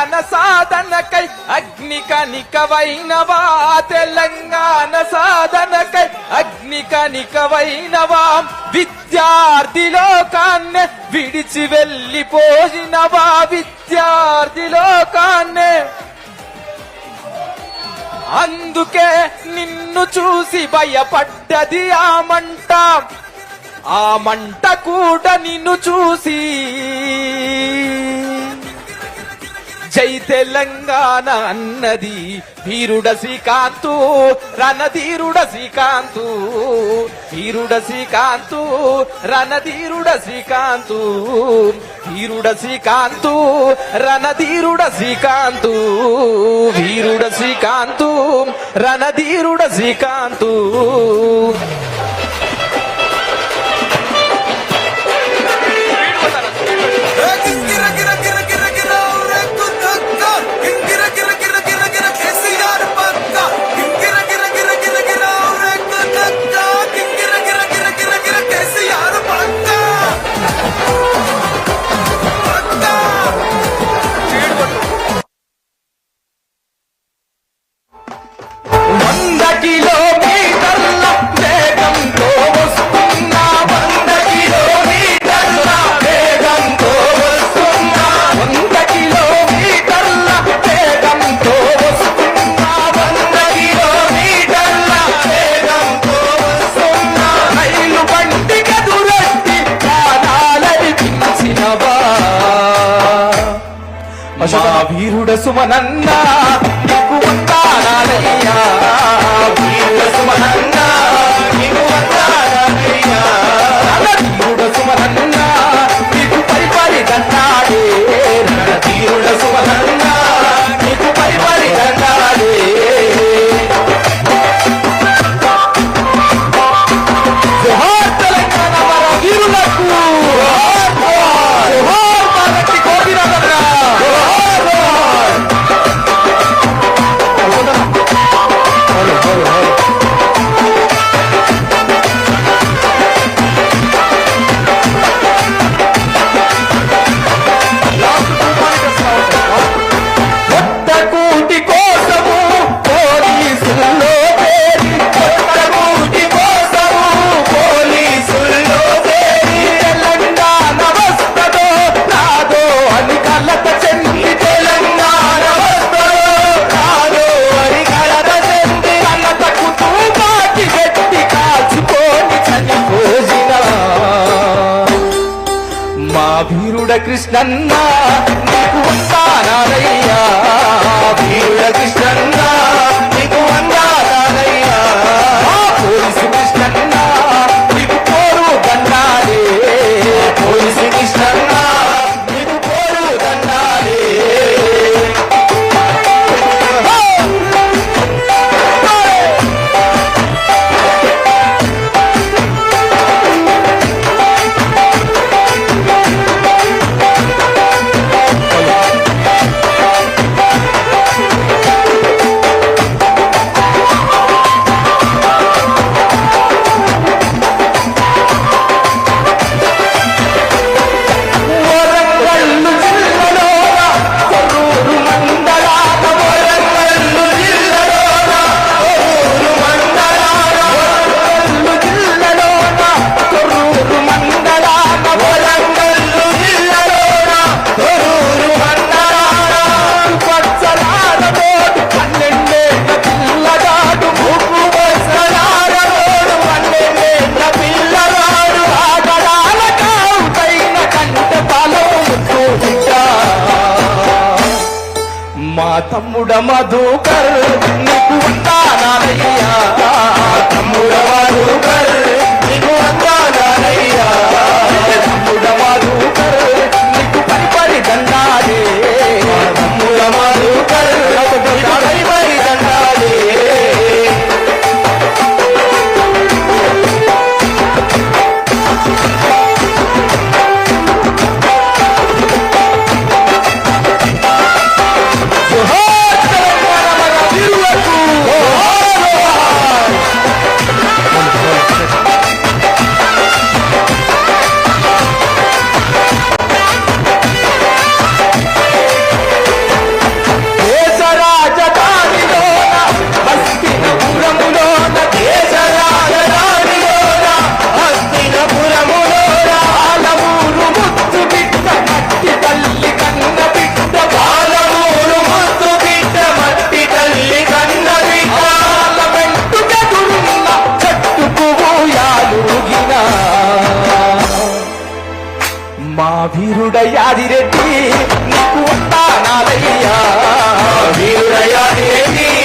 తెలంగాణ సాధనకై అగ్ని కనికవైనవా? తెలంగాణ సాధనకై అగ్ని కనికవైనవా? విద్యార్థి లోకాన్నే విడిచి వెళ్ళిపోయినవా? విద్యార్థి లోకాన్నే. అందుకే నిన్ను చూసి భయపడ్డది ఆ మంట. ఆ మంట కూడా నిన్ను చూసి జై తెలంగాణ అన్నది వీరుడ శ్రీకాంతు రణధీరుడ శ్రీకాంతు. వీరుడ శ్రీకాంతు రణధీరుడ శ్రీకాంతు. వీరుడ శ్రీకాంతు రణధీరుడ శ్రీకాంతు. వీరుడ శ్రీకాంతు రణధీరుడ శ్రీకాంతు. వీరుడ సుమనన్నా కృష్ణన్నా నీకు స్థానాలయ్యా వీరుడ కృష్ణ మా తమ్ముడ మధుకర్ నీకు ఉంటానయ్యా తమ్ముడ మధుకర్. రెడ్డి నీకు ఉంటానాలయ్యా వీరుడయాదిరెడ్డి